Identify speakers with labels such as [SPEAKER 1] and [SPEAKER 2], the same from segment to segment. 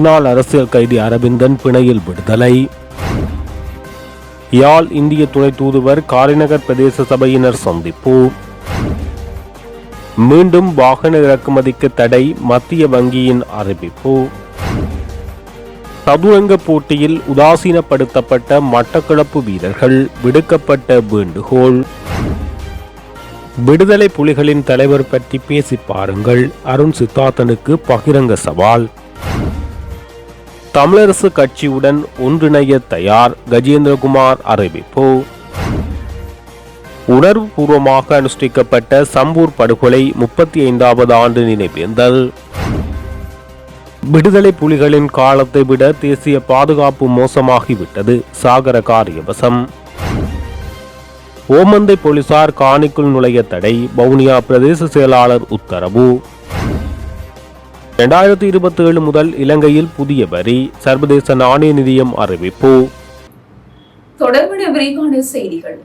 [SPEAKER 1] முன்னாள் அரசியல் கைதி அரவிந்தன் பிணையில் விடுதலை. யாழ் இந்திய துணை தூதுவர் காரிநகர் பிரதேச சபையினர் சந்திப்பு. மீண்டும் வாகன இறக்குமதிக்கு தடை மத்திய வங்கியின் அறிவிப்பு. சதுரங்க போட்டியில் உதாசீனப்படுத்தப்பட்ட மட்டக்களப்பு வீரர்கள் விடுக்கப்பட்ட வேண்டுகோள். விடுதலை புலிகளின் தலைவர் பற்றி பேசி பாருங்கள். அருண் சித்தார்த்தனுக்கு பகிரங்க சவால். தமிழரசு கட்சியுடன் ஒன்றிணைய தயார் கஜேந்திரகுமார் அறிவிப்பு. உணர்வுபூர்வமாக அனுஷ்டிக்கப்பட்ட சம்பூர் படுகொலை முப்பத்தி ஐந்தாவது ஆண்டு நினைவேந்தல். விடுதலை புலிகளின் காலத்தை விட தேசிய பாதுகாப்பு மோசமாகிவிட்டது சாகர காரியவசம். ஓமந்தை போலீசார் காணிக்குள் நுழைய தடை வவுனியா பிரதேச செயலாளர் உத்தரவு. இரண்டாயிரத்தி இருபத்தி ஏழு முதல் இலங்கையில் புதிய வரி சர்வதேச நாணய நிதியம் அறிவிப்பு.
[SPEAKER 2] தொடர்பான விரிவான செய்திகள்.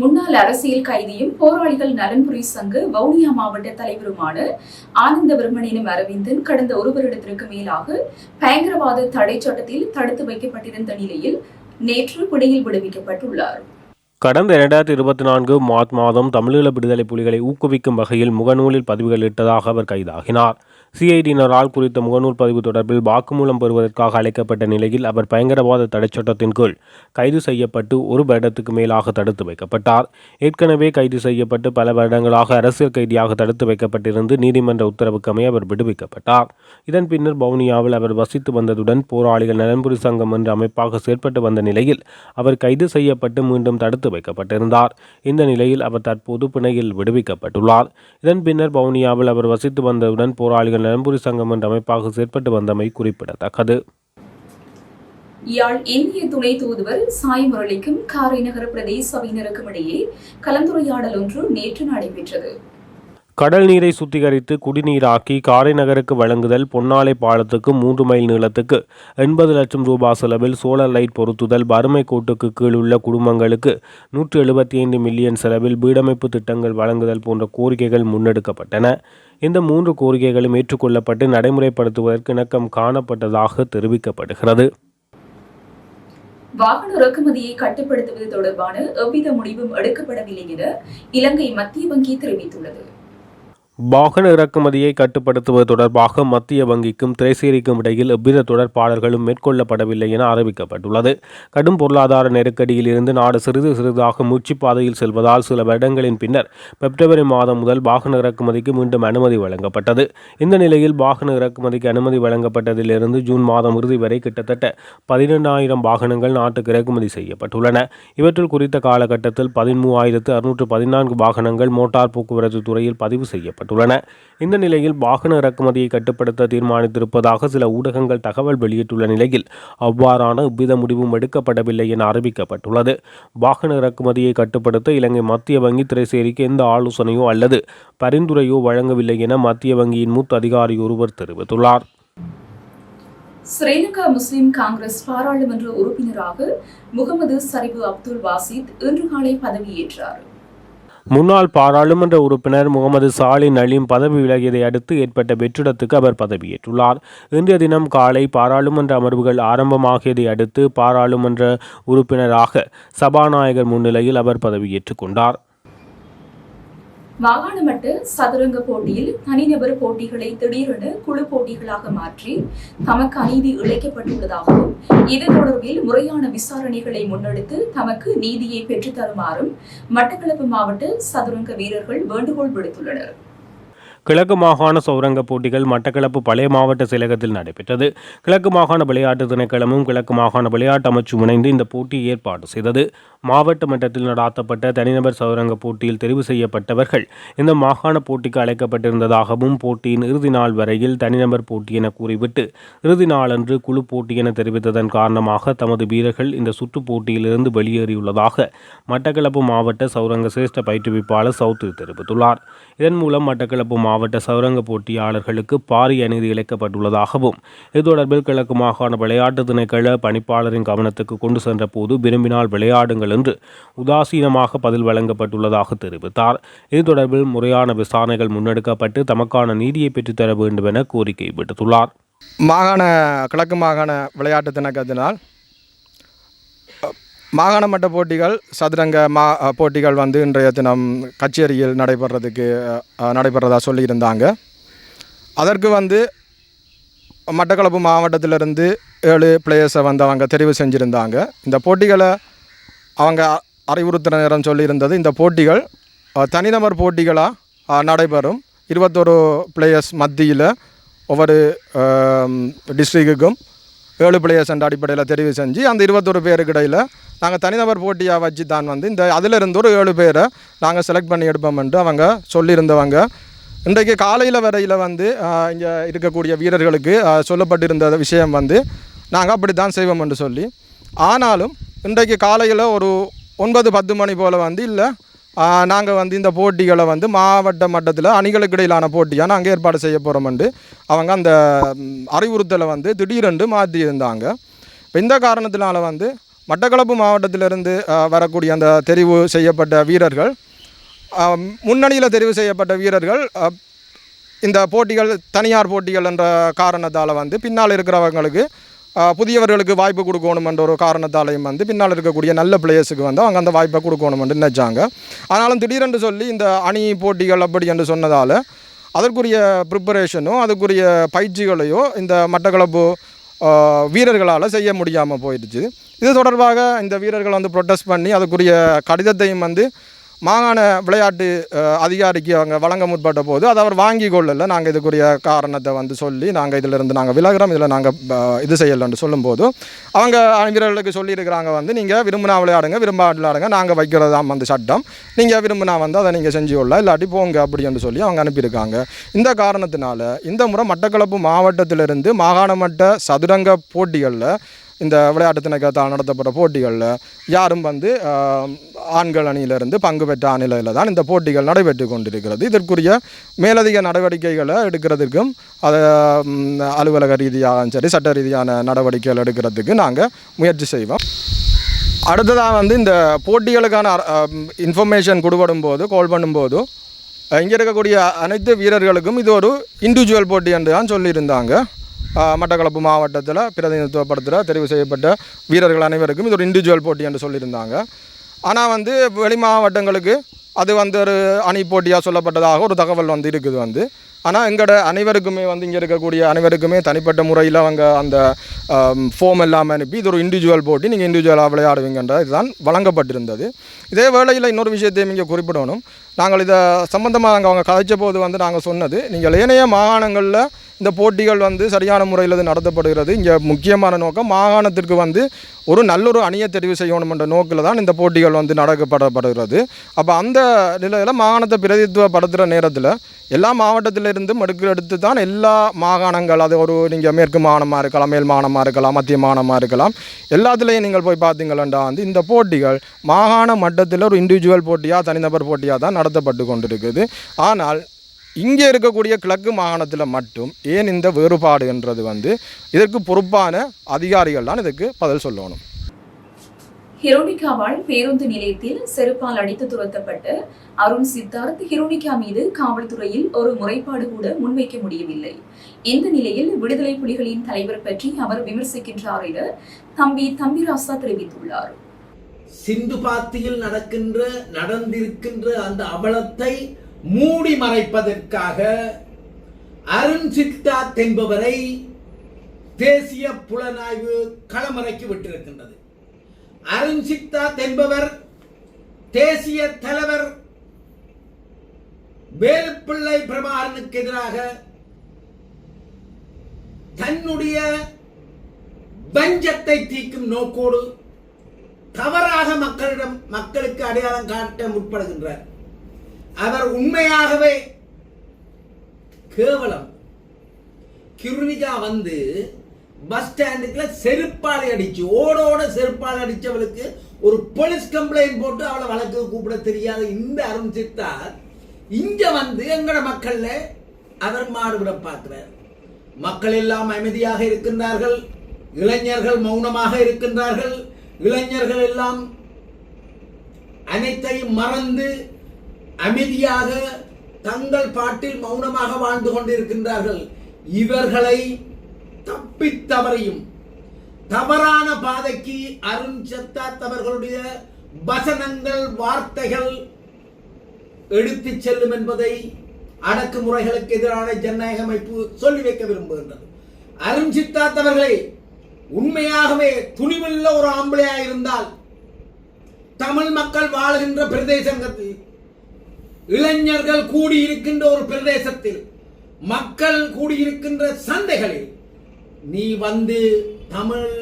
[SPEAKER 2] முன்னாள் அரசியல் கைதியும் போராளிகள் நலன்புரி சங்க வவுனியா மாவட்ட தலைவருமான ஆனந்தவர்மன் எனும் அரவிந்தன் கடந்த ஒரு வருடத்திற்கு மேலாக பயங்கரவாத தடை சட்டத்தில் தடுத்து வைக்கப்பட்டிருந்த நிலையில் நேற்று பிணையில் விடுவிக்கப்பட்டுள்ளார்.
[SPEAKER 1] கடந்த இரண்டாயிரத்தி இருபத்தி நான்கு மார்ச் மாதம் தமிழீழ விடுதலை புலிகளை ஊக்குவிக்கும் வகையில் முகநூலில் பதிவுகளிட்டதாக அவர் கைதாகினார். சிஐடியினரால் குறித்த முகநூல் பதிவு தொடர்பில் வாக்குமூலம் பெறுவதற்காக அழைக்கப்பட்ட நிலையில் அவர் பயங்கரவாத தடைச்சட்டத்தின் கீழ் கைது செய்யப்பட்டு ஒரு வருடத்துக்கு மேலாக தடுத்து வைக்கப்பட்டார். ஏற்கனவே கைது செய்யப்பட்டு பல வருடங்களாக அரசியல் கைதியாக தடுத்து வைக்கப்பட்டிருந்து நீதிமன்ற உத்தரவுக்கமே அவர் விடுவிக்கப்பட்டார். இதன் பின்னர் வவுனியாவில் அவர் வசித்து வந்ததுடன் போராளிகள் நலன்புரி சங்கம் என்ற அமைப்பாக செயற்பட்டு வந்த நிலையில் அவர் கைது செய்யப்பட்டு மீண்டும் தடுத்து வைக்கப்பட்டிருந்தார். இந்த நிலையில் அவர் தற்போது பிணையில் விடுவிக்கப்பட்டுள்ளார். இதன் பின்னர் வவுனியாவில் அவர் வசித்து வந்ததுடன் போராளிகள் நலன்புரி சங்கம் என்ற அமைப்பாக செயற்பட்டு வந்தமை குறிப்பிடத்தக்கது.
[SPEAKER 2] யாழ் இந்திய துணை தூதுவர் சாய் முரளிக்கும் காரைநகர பிரதேச சபையினருக்கும் இடையே கலந்துரையாடல் ஒன்று நேற்று நடைபெற்றது.
[SPEAKER 1] கடல் நீரை சுத்திகரித்து குடிநீராக்கி காரைநகருக்கு வழங்குதல் பொன்னாலை பாலத்துக்கு மூன்று மைல் நீளத்துக்கு எண்பது லட்சம் ரூபாய் செலவில் சோலார் லைட் பொருத்துதல் வறுமை கோட்டுக்கு கீழ் உள்ள குடும்பங்களுக்கு நூற்று எழுபத்தி ஐந்து மில்லியன் செலவில் வீடமைப்பு திட்டங்கள் வழங்குதல் போன்ற கோரிக்கைகள் முன்னெடுக்கப்பட்டன. இந்த மூன்று கோரிக்கைகளும் ஏற்றுக்கொள்ளப்பட்டு நடைமுறைப்படுத்துவதற்கு இணக்கம் காணப்பட்டதாக தெரிவிக்கப்படுகிறது.
[SPEAKER 2] வாகன இறக்குமதியை கட்டுப்படுத்துவது தொடர்பான எவ்வித முடிவும் எடுக்கப்படவில்லை என இலங்கை மத்திய வங்கி தெரிவித்துள்ளது.
[SPEAKER 1] வாகன இறக்குமதியை கட்டுப்படுத்துவது தொடர்பாக மத்திய வங்கிக்கும் திரைசேரிக்கும் இடையில் எவ்வித தொடர்பாடல்களும் மேற்கொள்ளப்படவில்லை என அறிவிக்கப்பட்டுள்ளது. கடும் பொருளாதார நெருக்கடியில் இருந்து நாடு சிறிது சிறிதாக மூச்சுப் பாதையில் செல்வதால் சில வருடங்களின் பின்னர் பிப்ரவரி மாதம் முதல் வாகன இறக்குமதிக்கு மீண்டும் அனுமதி வழங்கப்பட்டது. இந்த நிலையில் வாகன இறக்குமதிக்கு அனுமதி வழங்கப்பட்டதிலிருந்து ஜூன் மாதம் இறுதி வரை கிட்டத்தட்ட பதினெண்டாயிரம் வாகனங்கள் நாட்டுக்கு இறக்குமதி செய்யப்பட்டுள்ளன. இவற்றில் குறித்த காலகட்டத்தில் பதிமூவாயிரத்து அறுநூற்று பதினான்கு வாகனங்கள் மோட்டார் போக்குவரத்து துறையில் பதிவு செய்யப்பட்டுள்ளன இந்த நிலையில் வாகன இறக்குமதியை கட்டுப்படுத்த தீர்மானித்திருப்பதாக சில ஊடகங்கள் தகவல் வெளியிட்டுள்ள நிலையில் அவ்வாறான எவ்வித முடிவும் எடுக்கப்படவில்லை என அறிவிக்கப்பட்டுள்ளது. வாகன இறக்குமதியை கட்டுப்படுத்த இலங்கை மத்திய வங்கி திரைசேரிக்கு எந்த ஆலோசனையோ அல்லது பரிந்துரையோ வழங்கவில்லை என மத்திய வங்கியின் மூத்த அதிகாரி ஒருவர் தெரிவித்துள்ளார்.
[SPEAKER 2] ஸ்ரீலங்கா முஸ்லிம் காங்கிரஸ் பாராளுமன்ற உறுப்பினராக முகமது சரிபு அப்துல் வாசித் இன்று காலை பதவியேற்றார்.
[SPEAKER 1] முன்னாள் பாராளுமன்ற உறுப்பினர் முகமது சாலின் அலிம் பதவி விலகியதை அடுத்து ஏற்பட்ட வெற்றிடத்துக்கு அவர் பதவியேற்றுள்ளார். இன்றைய தினம் காலை பாராளுமன்ற அமர்வுகள் ஆரம்பமாகியதை அடுத்து பாராளுமன்ற உறுப்பினராக சபாநாயகர் முன்னிலையில் அவர் பதவியேற்றுக் கொண்டார்.
[SPEAKER 2] மாகாணமட்ட சதுரங்க போட்டியில் தனிநபர் போட்டிகளை திடீரென குழு போட்டிகளாக மாற்றி தமக்கு அநீதி இழைக்கப்பட்டுள்ளதாகவும் இது தொடர்பில் முறையான விசாரணைகளை முன்னெடுத்து தமக்கு நீதியை பெற்றுத் தருமாறும் மட்டக்களப்பு மாவட்ட சதுரங்க வீரர்கள் வேண்டுகோள் விடுத்துள்ளனர்.
[SPEAKER 1] கிழக்கு மாகாண சௌரங்க போட்டிகள் மட்டக்களப்பு பழைய மாவட்ட செயலகத்தில் நடைபெற்றது. கிழக்கு மாகாண விளையாட்டு திணைக்களமும் கிழக்கு மாகாண விளையாட்டு அமைச்சும் இணைந்து இந்த போட்டி ஏற்பாடு செய்தது. மாவட்ட மட்டத்தில் நடாத்தப்பட்ட தனிநபர் சௌரங்கப் போட்டியில் தெரிவு செய்யப்பட்டவர்கள் இந்த மாகாண போட்டிக்கு அழைக்கப்பட்டிருந்ததாகவும் போட்டியின் இறுதி நாள் வரையில் தனிநபர் போட்டி என கூறிவிட்டு இறுதி நாளன்று குழு போட்டி என தெரிவித்ததன் காரணமாக தமது வீரர்கள் இந்த சுற்றுப் போட்டியிலிருந்து வெளியேறியுள்ளதாக மட்டக்களப்பு மாவட்ட சௌரங்க சிரேஷ்ட பயிற்றுவிப்பாளர் சௌத்ரி தெரிவித்துள்ளார். இதன் மூலம் மட்டக்களப்பு மாவட்ட சதுரங்க போட்டியாளர்களுக்கு பாரிய அநீதி இழைக்கப்பட்டுள்ளதாகவும் இது தொடர்பில் கிழக்கு மாகாண விளையாட்டு திணைக்கள பணிப்பாளரின் கவனத்துக்கு கொண்டு சென்ற போது விரும்பினால் விளையாடுங்கள் என்று உதாசீனமாக பதில் வழங்கப்பட்டுள்ளதாக தெரிவித்தார். இது தொடர்பில் முறையான விசாரணைகள் முன்னெடுக்கப்பட்டு தமக்கான நீதியை பெற்றுத்தர வேண்டும் என கோரிக்கை விடுத்துள்ளார்.
[SPEAKER 3] மாகாண கிழக்கு மாகாண விளையாட்டு திணக்கத்தினால் மாகாண மட்ட போட்டிகள் சதுரங்க மா போட்டிகள் வந்து இன்றைய தினம் கச்சேரியில் நடைபெறதுக்கு அஹ், நடைபெறதா சொல்லியிருந்தாங்க. அதற்கு வந்து மட்டக்களப்பு மாவட்டத்திலிருந்து ஏழு பிளேயர்ஸை வந்து அவங்க தெரிவு செஞ்சுருந்தாங்க. இந்த போட்டிகளை அவங்க அறிவுறுத்தின நேரம் சொல்லியிருந்தது இந்த போட்டிகள் தனிநபர் போட்டிகளாக நடைபெறும். இருபத்தொரு பிளேயர்ஸ் மத்தியில் ஒவ்வொரு டிஸ்ட்ரிக்குக்கும் ஏழு பிளேயர்ஸ் என்ற அடிப்படையில் தெரிவு செஞ்சு அந்த இருபத்தொரு பேருக்கு இடையில் நாங்கள் தனிநபர் போட்டியாக வச்சு தான் வந்து இந்த அதிலிருந்து ஒரு ஏழு பேரை நாங்கள் செலக்ட் பண்ணி எடுப்போம்ன்ட்டு அவங்க சொல்லியிருந்தவங்க. இன்றைக்கு காலையில் வரையில் வந்து இங்கே இருக்கக்கூடிய வீரர்களுக்கு சொல்லப்பட்டிருந்த விஷயம் வந்து நாங்கள் அப்படி தான் செய்வோம் என்று சொல்லி. ஆனாலும் இன்றைக்கு காலையில் ஒரு ஒன்பது பத்து மணி போல் வந்து இல்லை நாங்கள் வந்து இந்த போட்டிகளை வந்து மாவட்ட மட்டத்தில் அணிகளுக்கு இடையிலான போட்டியாக நாங்கள் ஏற்பாடு செய்ய போகிறோம்ண்டு அவங்க அந்த அறிவுறுத்தலை வந்து திடீரென்று மாற்றி இருந்தாங்க இப்போ இந்த காரணத்தினால வந்து மட்டக்களப்பு மாவட்டத்திலிருந்து வரக்கூடிய அந்த தெரிவு செய்யப்பட்ட வீரர்கள் முன்னணியில் தெரிவு செய்யப்பட்ட வீரர்கள் இந்த போட்டிகள் தனியார் போட்டிகள் என்ற காரணத்தால் வந்து பின்னால் இருக்கிறவங்களுக்கு புதியவர்களுக்கு வாய்ப்பு கொடுக்கணுமென்ற ஒரு காரணத்தாலையும் வந்து பின்னால் இருக்கக்கூடிய நல்ல பிளேயர்ஸுக்கு வந்து அவங்க அந்த வாய்ப்பை கொடுக்கணுமென்று நினைச்சாங்க. ஆனாலும் திடீரென்று சொல்லி இந்த அணி போட்டிகள் அப்படி என்று சொன்னதால் அதற்குரிய ப்ரிப்பரேஷனோ அதுக்குரிய பயிற்சிகளையோ இந்த மட்டக்களப்பு வீரர்களால் செய்ய முடியாமல் போயிடுச்சு. இது தொடர்பாக இந்த வீரர்கள் வந்து ப்ரொட்டஸ்ட் பண்ணி அதுக்குரிய கடிதத்தையும் வந்து மாகாண விளையாட்டு அதிகாரிக்கு அவங்க வழங்க முற்பட்ட போது அதை அவர் வாங்கி கொள்ளலை. நாங்கள் இதுக்குரிய காரணத்தை வந்து சொல்லி நாங்கள் இதிலிருந்து நாங்கள் விலகிறோம். இதில் நாங்கள் இது செய்யலைன்னு சொல்லும்போது அவங்க வீரர்களுக்கு சொல்லியிருக்கிறாங்க வந்து நீங்கள் விரும்பினா விளையாடுங்க விரும்பா விளையாடுங்க நாங்கள் வைக்கிறது தான் வந்து சட்டம். நீங்கள் விரும்பினா வந்து அதை நீங்கள் செஞ்சு கொள்ளலாம். இல்லாட்டி போங்க அப்படின்னு சொல்லி அவங்க அனுப்பியிருக்காங்க. இந்த காரணத்தினால இந்த முறை மட்டக்களப்பு மாவட்டத்திலிருந்து மாகாண மட்ட சதுரங்க போட்டிகளில் இந்த விளையாட்டுத்திணைக்கத்தால் நடத்தப்பட்ட போட்டிகளில் யாரும் வந்து ஆண்கள் அணியிலிருந்து பங்கு பெற்ற அணிலையில் தான் இந்த போட்டிகள் நடைபெற்று கொண்டிருக்கிறது. இதற்குரிய மேலதிக நடவடிக்கைகளை எடுக்கிறதுக்கும் அதை அலுவலக ரீதியாகவும் சரி சட்ட ரீதியான நடவடிக்கைகள் எடுக்கிறதுக்கு நாங்கள் முயற்சி செய்வோம். அடுத்ததாக வந்து இந்த போட்டிகளுக்கான இன்ஃபர்மேஷன் கொடுபடும் போது கால் பண்ணும்போது இங்கே இருக்கக்கூடிய அனைத்து வீரர்களுக்கும் இது ஒரு இண்டிவிஜுவல் போட்டி என்று தான் சொல்லியிருந்தாங்க. மட்டக்களப்பு மாவட்டத்தில் பிரதிநிதித்துவப்படுத்துகிற தெரிவு செய்யப்பட்ட வீரர்கள் அனைவருக்கும் இது ஒரு இண்டிவிஜுவல் போட்டி என்று சொல்லியிருந்தாங்க. ஆனால் வந்து வெளி மாவட்டங்களுக்கு அது வந்து ஒரு அணி போட்டியாக சொல்லப்பட்டதாக ஒரு தகவல் வந்து இருக்குது வந்து. ஆனால் எங்களோட அனைவருக்குமே வந்து இங்கே இருக்கக்கூடிய அனைவருக்குமே தனிப்பட்ட முறையில் அவங்க அந்த ஃபோம் எல்லாம் அனுப்பி இது ஒரு இண்டிவிஜுவல் போட்டி நீங்கள் இண்டிவிஜுவலாக விளையாடுவீங்கன்ற இதுதான் வழங்கப்பட்டிருந்தது. இதே வேளையில் இன்னொரு விஷயத்தையும் இங்கே குறிப்பிடணும். நாங்கள் இதை சம்பந்தமாக நாங்கள் அவங்க கதைச்ச போது வந்து நாங்கள் சொன்னது நீங்கள் ஏனைய மாகாணங்களில் இந்த போட்டிகள் வந்து சரியான முறையில் நடத்தப்படுகிறது. இங்கே முக்கியமான நோக்கம் மாகாணத்திற்கு வந்து ஒரு நல்லொரு அணியை தெரிவு செய்யணும் என்ற நோக்கில் தான் இந்த போட்டிகள் வந்து நடக்கப்படப்படுகிறது அப்போ அந்த நிலையில் மாகாணத்தை பிரதித்துவப்படுத்துகிற நேரத்தில் எல்லா மாவட்டத்திலிருந்தும் எடுக்க எடுத்து தான் எல்லா மாகாணங்கள் அது ஒரு நீங்கள் மேற்கு மாகாணமாக இருக்கலாம் மேல் மாகாணமாக இருக்கலாம் மத்திய மாகாணமாக இருக்கலாம் எல்லாத்துலேயும் நீங்கள் போய் பார்த்தீங்களா வந்து இந்த போட்டிகள் மாகாண மட்டத்தில் ஒரு இண்டிவிஜுவல் போட்டியாக தனிநபர் போட்டியாக தான் நடத்தப்பட்டு கொண்டிருக்குது. ஆனால் இங்கே இருக்கக்கூடிய கிழக்கு மாகாணத்தில் மட்டும் ஏன் இந்த வேறுபாடு என்றது வந்து இதற்கு பொறுப்பான அதிகாரிகள் தான் இதுக்கு பதில் சொல்லணும்.
[SPEAKER 2] ஹிரோனிகாவால் பேருந்து நிலையத்தில் செருப்பால் அடித்து துரத்தப்பட்ட அருண் சித்தார்த் ஹிரோனிகா மீது காவல்துறையில் ஒரு முறைப்பாடு கூட முன்வைக்க முடியவில்லை. இந்த நிலையில் விடுதலை புலிகளின் தலைவர் பற்றி அவர் விமர்சிக்கின்றார் என தம்பி தம்பிராசா தெரிவித்துள்ளார்.
[SPEAKER 4] சிந்து பாத்தியில் நடக்கின்ற நடந்திருக்கின்ற அந்த அவலத்தை மூடி மறைப்பதற்காக அருண் சித்தார்த் என்பவரை தேசிய புலனாய்வு களமிறக்கி விட்டிருக்கின்றது. அருண் சித்தார்த் என்பவர் தேசிய தலைவர் வேலுப்பிள்ளை பிரபாகரனுக்கு எதிராக தன்னுடைய வஞ்சத்தை தீக்கும் நோக்கோடு தவறாக மக்களிடம் மக்களுக்கு அடையாளம் காட்ட முற்படுகின்றார். அவர் உண்மையாகவே கேவலம். கிருணிகா வந்து பஸ் ஸ்டாண்டுக்குள்ள செருப்பாலை அடிச்சு ஓடோட செருப்பாலை அடிச்சவளுக்கு ஒரு போலீஸ் கம்ப்ளைண்ட் போட்டு அவளை வழக்கு கூப்பிட தெரியாத. இந்த அருண் சித்தார் இங்க வந்து எங்கட மக்கள்ல அவர் மாறுபட பார்க்கிறார். மக்கள் எல்லாம் அமைதியாக இருக்கின்றார்கள். இளைஞர்கள் மௌனமாக இருக்கின்றார்கள். இளைஞர்கள் எல்லாம் அனைத்தையும் மறந்து அமைதியாக தங்கள் பாட்டில் மௌனமாக வாழ்ந்து கொண்டிருக்கின்றார்கள். இவர்களை தப்பித் தவறையும் தவறான பாதைக்கு அருண் சத்தாத் அவர்களுடைய வசனங்கள் வார்த்தைகள் எடுத்துச் செல்லும் என்பதை அடக்குமுறைகளுக்கு எதிரான ஜனநாயக அமைப்பு சொல்லி வைக்க விரும்புகின்றது. அருண் சித்தார்த் அவர்களே உண்மையாகவே துணிவுள்ள ஒரு ஆம்பளையா இருந்தால் தமிழ் மக்கள் வாழ்கின்ற பிரதேசங்கத்தில் இளைஞர்கள் கூடியிருக்கின்ற ஒரு பிரதேசத்தில் மக்கள் கூடியிருக்கின்ற சந்தைகளில் நீ வந்து தமிழ்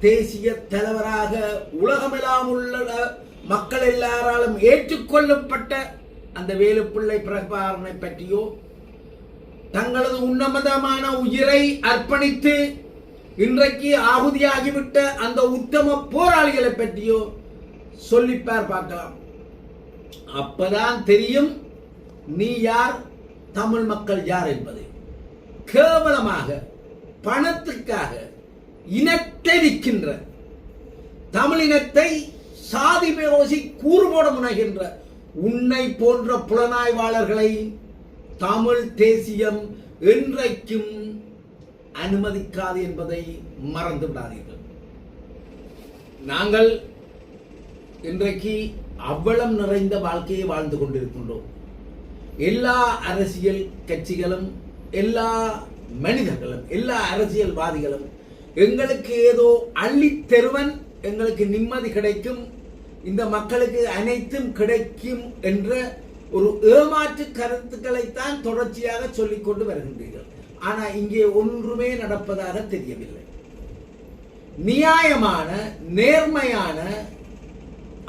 [SPEAKER 4] தேசிய தலைவராக உலகமெல்லாம் உள்ள மக்கள் எல்லாராலும் ஏற்றுக்கொள்ளப்பட்ட அந்த வேலுப்பிள்ளை பிரபாரனை பற்றியோ தங்களது உன்னதமான உயிரை அர்ப்பணித்து இன்றைக்கு ஆகுதியாகிவிட்ட அந்த உத்தம போராளிகளை பற்றியோ சொல்லிப்பார் பார்க்கலாம். அப்பதான் தெரியும் நீ யார் தமிழ் மக்கள் யார் என்பது. கேவலமாக பணத்துக்காக இனத்தை விற்கின்ற தமிழினத்தை சாதி பேரோசி கூறுபோட முனைகின்ற உன்னை போன்ற புலனாய்வாளர்களை தமிழ் தேசியம் என்றைக்கும் அனுமதிக்காது என்பதை மறந்து விடாதீர்கள் நாங்கள் இன்றைக்கு அவ்வளம் நிறைந்த வாழ்க்கையை வாழ்ந்து கொண்டிருக்கின்றோம். எல்லா அரசியல் கட்சிகளும் எல்லா மனிதர்களும் எல்லா அரசியல்வாதிகளும் எங்களுக்கு ஏதோ அள்ளித்தருவன் எங்களுக்கு நிம்மதி கிடைக்கும் இந்த மக்களுக்கு அனைத்தும் கிடைக்கும் என்ற ஒரு ஏமாற்று கருத்துக்களைத்தான் தொடர்ச்சியாக சொல்லிக்கொண்டு வருகின்றீர்கள். ஆனால் இங்கே ஒன்றுமே நடப்பதாக தெரியவில்லை. நியாயமான நேர்மையான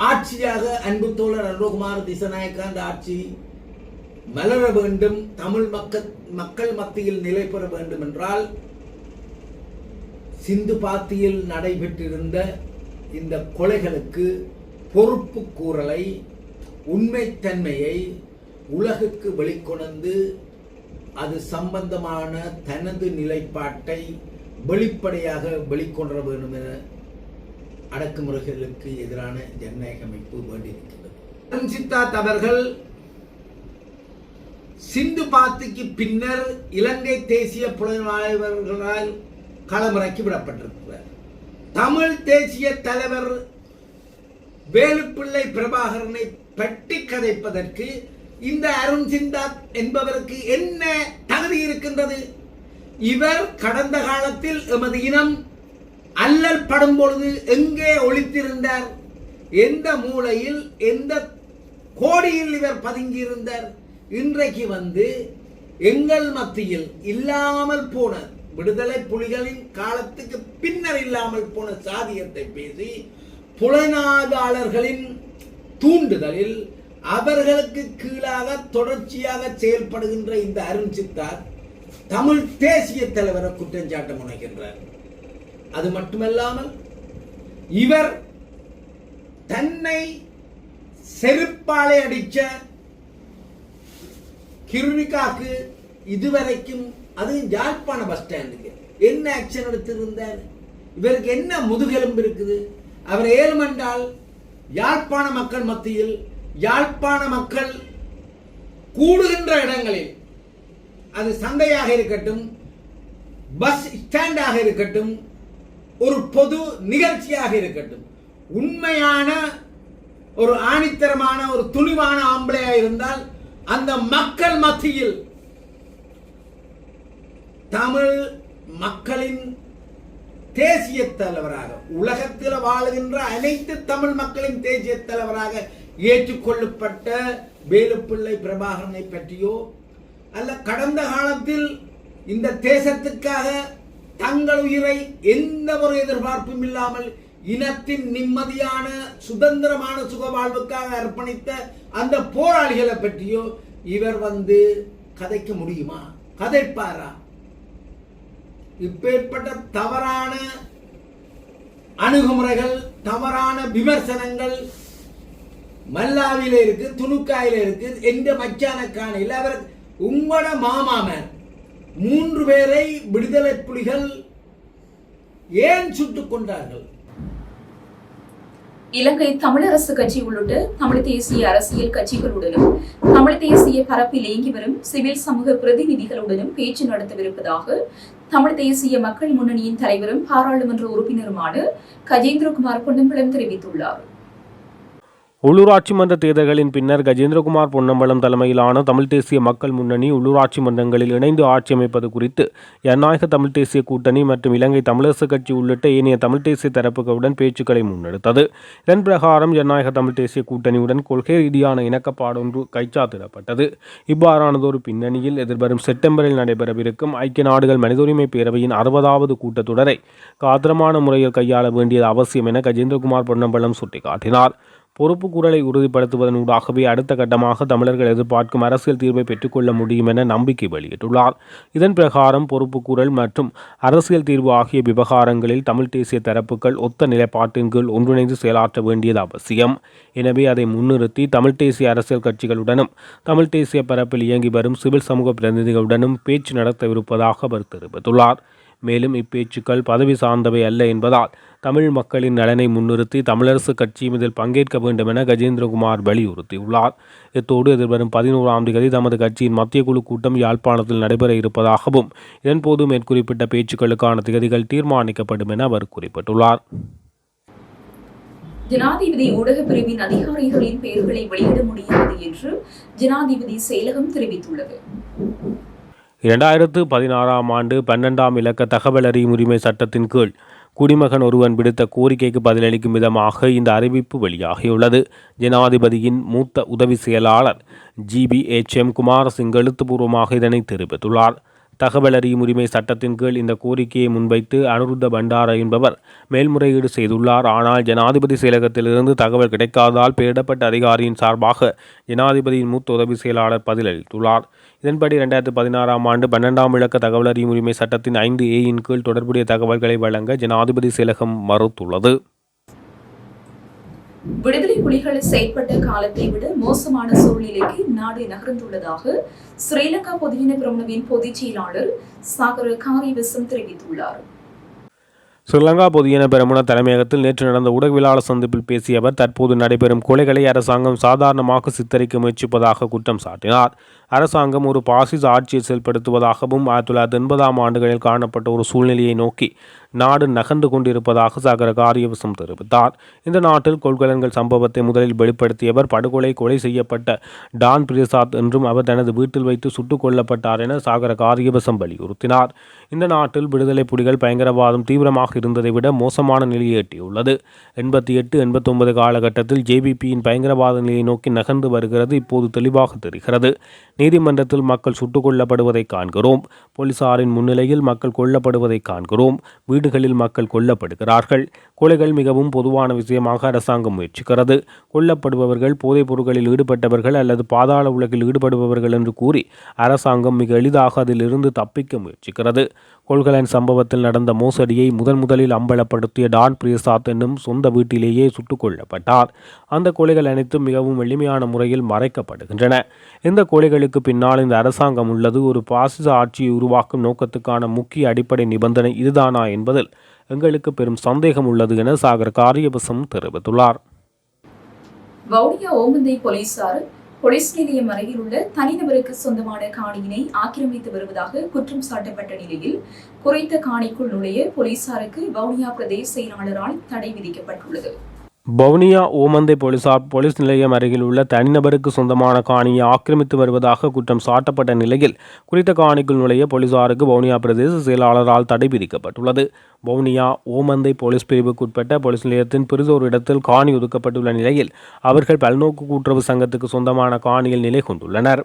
[SPEAKER 4] ஆட்சியாக அன்பு தோழர் அருண்குமார் திசநாயக்காந்த ஆட்சி மலர வேண்டும் தமிழ் மக்கள் மக்கள் மத்தியில் நிலை பெற வேண்டும் என்றால் சிந்து பாத்தியில் நடைபெற்றிருந்த இந்த கொலைகளுக்கு பொறுப்பு கூறலை உண்மைத்தன்மையை உலகுக்கு வெளிக்கொணர்ந்து அது சம்பந்தமான தனது நிலைப்பாட்டை வெளிப்படையாக வெளிக்கொணர வேண்டும் என அடக்குமுறைகளுக்கு எதிரான ஜனநாயக அமைப்பு வேண்டியிருக்கிறது அருண் அவர்கள் சிந்து பாத்துக்கு பின்னர் இலங்கை தேசிய புலனாய்வர்களால் களமிறக்கி விடப்பட்டிருக்கிறார் தமிழ் தேசிய தலைவர் வேலுப்பிள்ளை பிரபாகரனை பட்டி கதைப்பதற்கு இந்த அருண் சிந்தாத் என்பவருக்கு என்ன தகுதி இருக்கின்றது? இவர் கடந்த காலத்தில் எமது இனம் அல்லல் படும் பொழுது எங்கே ஒழித்திருந்தார் எந்த மூலையில் எந்த கோடியில் இவர் பதுங்கியிருந்தார்? இன்றைக்கு வந்து எங்கள் மத்தியில் இல்லாமல் போன விடுதலை புலிகளின் காலத்துக்கு பின்னர் இல்லாமல் போன சாதியத்தை பேசி புலனாய்வாளர்களின் தூண்டுதலில் அவர்களுக்கு கீழாக தொடர்ச்சியாக செயல்படுகின்ற இந்த அருண் சித்தார் தமிழ் தேசிய தலைவரை குற்றஞ்சாட்ட முனைகின்றார். அது மட்டுமல்லாமல் இவர் தன்னை செருப்பாலை அடிச்ச கிருமிகாக்கு இதுவரைக்கும் அது யாழ்ப்பாண பஸ் ஸ்டாண்டுக்கு என்ன ஆக்ஷன் எடுத்திருந்தார்? இவருக்கு என்ன முதுகெலும்பு இருக்குது? அவர் ஏழுமென்றால் யாழ்ப்பாண மக்கள் மத்தியில் யாழ்ப்பாண மக்கள் கூடுகின்ற இடங்களில் அது சந்தையாக இருக்கட்டும் பஸ் ஸ்டாண்டாக இருக்கட்டும் ஒரு பொது நிகழ்ச்சியாக இருக்கட்டும். உண்மையான ஒரு ஆணித்தரமான ஒரு துணிவான ஆம்பளையா இருந்தால் அந்த மக்கள் மத்தியில் தமிழ் மக்களின் தேசிய தலைவராக உலகத்தில் வாழுகின்ற அனைத்து தமிழ் மக்களின் தேசிய தலைவராக ஏற்றுக்கொள்ளப்பட்ட வேலுப்பிள்ளை பிரபாகரனை பற்றியோ அல்ல கடந்த காலத்தில் இந்த தேசத்துக்காக தங்கள் உயிரை எந்த ஒரு எதிர்பார்ப்பும் இல்லாமல் இனத்தின் நிம்மதியான சுதந்திரமான சுக வாழ்வுக்காக அர்ப்பணித்த அந்த போராளிகளை பற்றியோ இவர் வந்து கதைக்க முடியுமா? கதைப்பாரா? இப்பேற்பட்ட தவறான அணுகுமுறைகள் தவறான விமர்சனங்கள் மல்லாவில இருக்கு துணுக்காயில இருக்கு எந்த மச்சான காணையில் அவர் உங்களோட மாமாமன் மூன்று பேரை விடுதலை புலிகள் ஏன் சுட்டுக் கொண்டார்கள்?
[SPEAKER 2] இலங்கை தமிழரசு கட்சி உள்ளிட்ட தமிழ் தேசிய அரசியல் கட்சிகளுடனும் தமிழ் தேசிய பரப்பில் இயங்கி வரும் சிவில் சமூக பிரதிநிதிகளுடனும் பேச்சு நடத்தவிருப்பதாக தமிழ் தேசிய மக்கள் முன்னணியின் தலைவரும் பாராளுமன்ற உறுப்பினருமான கஜேந்திரகுமார் பொன்னம்பலம் தெரிவித்துள்ளார்.
[SPEAKER 1] உள்ளூராட்சி மன்ற தேர்தல்களின் பின்னர் கஜேந்திரகுமார் பொன்னம்பலம் தலைமையிலான தமிழ் தேசிய மக்கள் முன்னணி உள்ளூராட்சி மன்றங்களில் இணைந்து ஆட்சி அமைப்பது குறித்து ஜனநாயக தமிழ் தேசிய கூட்டணி மற்றும் இலங்கை தமிழரசு கட்சி உள்ளிட்ட ஏனைய தமிழ் தேசிய தரப்புகளுடன் பேச்சுக்களை முன்னெடுத்தது. இதன் பிரகாரம் ஜனநாயக தமிழ் தேசிய கூட்டணியுடன் கொள்கை ரீதியான இணக்கப்பாடொன்று கைச்சாத்திடப்பட்டது. இவ்வாறானதொரு பின்னணியில் எதிர்வரும் செப்டம்பரில் நடைபெறவிருக்கும் ஐக்கிய நாடுகள் மனித உரிமை பேரவையின் அறுபதாவது கூட்டத்தொடரை காத்திரமான முறையில் கையாள வேண்டியது அவசியம் என கஜேந்திரகுமார் பொன்னம்பலம் சுட்டிக்காட்டினார். பொறுப்பு குரலை உறுதிப்படுத்துவதனூடாகவே அடுத்த கட்டமாக தமிழர்கள் எதிர்பார்க்கும் அரசியல் தீர்வை பெற்றுக்கொள்ள முடியும் என நம்பிக்கை வெளியிட்டுள்ளார். இதன் பிரகாரம் பொறுப்பு குரல் மற்றும் அரசியல் தீர்வு ஆகிய விவகாரங்களில் தமிழ் தேசிய தரப்புகள் ஒத்த நிலைப்பாட்டின் கீழ் ஒன்றிணைந்து செயலாற்ற வேண்டியது அவசியம். எனவே அதை முன்னிறுத்தி தமிழ் தேசிய அரசியல் கட்சிகளுடனும் தமிழ் தேசிய பரப்பில் இயங்கி வரும் சிவில் சமூக பிரதிநிதிகளுடனும் பேச்சு நடத்தவிருப்பதாக அவர் தெரிவித்துள்ளார். மேலும் இப்பேச்சுக்கள் பதவி சார்ந்தவை அல்ல என்பதால் தமிழ் மக்களின் நலனை முன்னிறுத்தி தமிழரசு கட்சியும் இதில் பங்கேற்க வேண்டும் என கஜேந்திரகுமார் வலியுறுத்தியுள்ளார். இத்தோடு எதிர்வரும் பதினோராம் தேதி தமது கட்சியின் மத்திய குழு கூட்டம் யாழ்ப்பாணத்தில் நடைபெற இருப்பதாகவும் இதன்போது மேற்குறிப்பிட்ட பேச்சுக்களுக்கான திகதிகள் தீர்மானிக்கப்படும் என அவர் குறிப்பிட்டுள்ளார்.
[SPEAKER 2] ஜனாதிபதி ஊடகப் பிரிவின் அதிகாரிகளின் பெயர்களை வெளியிட முடியாது என்று ஜனாதிபதி செயலகம் தெரிவித்துள்ளது.
[SPEAKER 1] இரண்டாயிரத்து பதினாறாம் ஆண்டு பன்னெண்டாம் இலக்க தகவல் அறியும் உரிமை சட்டத்தின் கீழ் குடிமகன் ஒருவன் விடுத்த கோரிக்கைக்கு பதிலளிக்கும் விதமாக இந்த அறிவிப்பு வெளியாகியுள்ளது. ஜனாதிபதியின் மூத்த உதவி செயலாளர் ஜிபி எச் எம் குமாரசிங் எழுத்துப்பூர்வமாக இதனை தெரிவித்துள்ளார். தகவல் அறியும் உரிமை சட்டத்தின் கீழ் இந்த கோரிக்கையை முன்வைத்து அனுருத்த பண்டார என்பவர் மேல்முறையீடு செய்துள்ளார். ஆனால் ஜனாதிபதி செயலகத்திலிருந்து தகவல் கிடைக்காததால் பெயரிடப்பட்ட அதிகாரியின் சார்பாக ஜனாதிபதியின் மூத்த உதவி செயலாளர் பதிலளித்துள்ளார். இதன்படி இரண்டாயிரத்து பதினாறாம் ஆண்டு பன்னெண்டாம் இலக்க தகவல் அறியும் உரிமை சட்டத்தின் ஐந்து ஏயின் கீழ் தொடர்புடைய தகவல்களை வழங்க ஜனாதிபதி செயலகம் மறுத்துள்ளது.
[SPEAKER 2] விடுதலை புலிகள் செயற்பட்ட காலத்தை விட மோசமான சூழ்நிலைக்கு நாடு நகர்ந்துள்ளதாக ஸ்ரீலங்கா பொதுஜன பிரமுனவின் பொதுச் செயலாளர் சாகர காரிவசம் தெரிவித்துள்ளார்.
[SPEAKER 1] ஸ்ரீலங்கா பொதுஜன பெரமுன தலைமையகத்தில் நேற்று நடந்த ஊடகவியலாளர் சந்திப்பில் பேசிய அவர் தற்போது நடைபெறும் கொலைகளை அரசாங்கம் சாதாரணமாக சித்தரிக்க முயற்சிப்பதாக குற்றம் சாட்டினார். அரசாங்கம் ஒரு பாசிஸ் ஆட்சியை செயல்படுத்துவதாகவும் ஆயிரத்தி தொள்ளாயிரத்தி எண்பதாம் ஆண்டுகளில் காணப்பட்ட ஒரு சூழ்நிலையை நோக்கி நாடு நகர்ந்து கொண்டிருப்பதாக சாகர காரியவசம் தெரிவித்தார். இந்த நாட்டில் கொள்கலன்கள் சம்பவத்தை முதலில் வெளிப்படுத்தியவர் படுகொலை கொலை செய்யப்பட்ட டான் பிரசாத் என்றும் அவர் தனது வீட்டில் வைத்து சுட்டுக் கொல்லப்பட்டார் என சாகர காரியவசம் வலியுறுத்தினார். இந்த நாட்டில் விடுதலை புலிகள் பயங்கரவாதம் தீவிரமாக இருந்ததை விட மோசமான நிலையை எட்டியுள்ளது. எண்பத்தி எட்டு எண்பத்தொன்பது காலகட்டத்தில் ஜேபிபியின் பயங்கரவாத நிலையை நோக்கி நகர்ந்து வருகிறது. இப்போது தெளிவாக தெரிகிறது. நீதிமன்றத்தில் மக்கள் சுட்டுக் கொல்லப்படுவதை காண்கிறோம். போலீசாரின் முன்னிலையில் மக்கள் கொல்லப்படுவதை காண்கிறோம். வீடுகளில் மக்கள் கொல்லப்படுகிறார்கள். கொலைகள் மிகவும் பொதுவான விஷயமாக அரசாங்கம் முயற்சிக்கிறது. கொல்லப்படுபவர்கள் போதைப் பொருட்களில் ஈடுபட்டவர்கள் அல்லது பாதாள உலகில் ஈடுபடுபவர்கள் என்று கூறி அரசாங்கம் மிக எளிதாக அதிலிருந்து தப்பிக்க முயற்சிக்கிறது. கொள்கலன் சம்பவத்தில் நடந்த மோசடியை முதன் முதலில் அம்பலப்படுத்திய டான் பிரியசாத் என்னும் சொந்த வீட்டிலேயே சுட்டுக் கொல்லப்பட்டார். அந்த கொலைகள் அனைத்தும் மிகவும் எளிமையான முறையில் மறைக்கப்படுகின்றன. இந்த கொலைகளுக்கு பின்னால் இந்த அரசாங்கம் உள்ளது. ஒரு பாசிச ஆட்சியை உருவாக்கும் நோக்கத்துக்கான முக்கிய அடிப்படை நிபந்தனை இதுதானா என்பதில் எங்களுக்கு பெரும் சந்தேகம் உள்ளது என சாகர் காரியபசம் தெரிவித்துள்ளார்.
[SPEAKER 2] வவுனியா ஓமந்தை போலீசார் போலீஸ் நிலையம் அருகில் உள்ள தனிநபருக்கு சொந்தமான காணியினை ஆக்கிரமித்து வருவதாக குற்றம் சாட்டப்பட்ட நிலையில் குறைத்த காணிக்குள் நுழைய போலீசாருக்கு வவுனியா பிரதேச செயலாளரால் தடை விதிக்கப்பட்டுள்ளது.
[SPEAKER 1] வவுனியா ஓமந்தை போலீசார் போலீஸ் நிலையம் அருகில் உள்ள தனிநபருக்கு சொந்தமான காணியை ஆக்கிரமித்து வருவதாக குற்றம் சாட்டப்பட்ட நிலையில் குறித்த காணிக்குள் நுழைய போலீசாருக்கு வவுனியா பிரதேச செயலாளரால் தடை விதிக்கப்பட்டுள்ளது. வவுனியா ஓமந்தை போலீஸ் பிரிவுக்குட்பட்ட போலீஸ் நிலையத்தின் பிரிதொரு இடத்தில் காணி ஒதுக்கப்பட்டுள்ள நிலையில் அவர்கள் பல்நோக்கு கூட்டுறவு சங்கத்துக்கு சொந்தமான காணியில் நிலை கொண்டுள்ளனர்.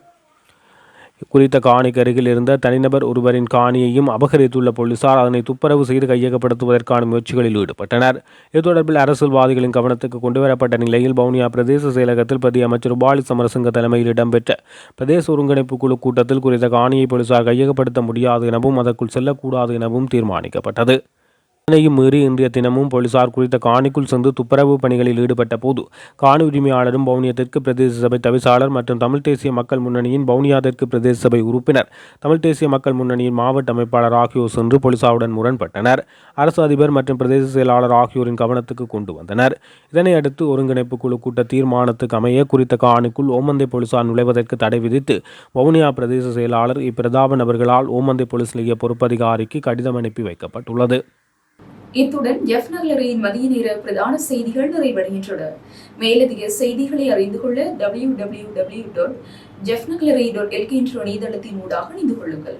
[SPEAKER 1] குறித்த காணிக்கு அருகில் இருந்த தனிநபர் ஒருவரின் காணியையும் அபகரித்துள்ள போலீசார் அதனை துப்புரவு செய்து கையகப்படுத்துவதற்கான முயற்சிகளில் ஈடுபட்டனர். இது தொடர்பில் அரசியல்வாதிகளின் கவனத்துக்கு கொண்டுவரப்பட்ட நிலையில் வவுனியா பிரதேச செயலகத்தில் பிரதி அமைச்சர் பாலி சமரசிங்க தலைமையில் இடம்பெற்ற பிரதேச ஒருங்கிணைப்பு குழு கூட்டத்தில் குறித்த காணியை போலீசார் கையகப்படுத்த முடியாது எனவும் அதற்குள் செல்லக்கூடாது எனவும் தீர்மானிக்கப்பட்டது. இதனையும் மீறி இன்றைய தினமும் போலீசார் குறித்த காணிக்குள் சென்று துப்புரவு பணிகளில் ஈடுபட்ட போது காணி உரிமையாளரும் வவுனியா தெற்கு பிரதேச சபை தவிசாளர் மற்றும் தமிழ் தேசிய மக்கள் முன்னணியின் வவுனியா தெற்கு பிரதேச சபை உறுப்பினர் தமிழ் தேசிய மக்கள் முன்னணியின் மாவட்ட அமைப்பாளர் ஆகியோர் சென்று போலீசாருடன் முரண்பட்டனர். அரசு அதிபர் மற்றும் பிரதேச செயலாளர் ஆகியோரின் கவனத்துக்கு கொண்டு வந்தனர். இதனை அடுத்து ஒருங்கிணைப்பு குழு கூட்ட தீர்மானத்துக்கு அமைய குறித்த காணிக்குள் ஓமந்தை போலீசார் நுழைவதற்கு தடை விதித்து வவுனியா பிரதேச செயலாளர் இப்பிரதாப நபர்களால் ஓமந்தை போலீஸ் நிலைய பொறுப்பதிகாரிக்கு கடிதம் அனுப்பி வைக்கப்பட்டுள்ளது.
[SPEAKER 2] இத்துடன் எஃப் நகரின் மதிய நேர பிரதான செய்திகள் நிறைவடைகின்றன. மேலதிக செய்திகளை அறிந்து கொள்ள W W W dot Jaffna gallery dot L என்ற இணையதளத்தின் ஊடாக இணைந்து கொள்ளுங்கள்.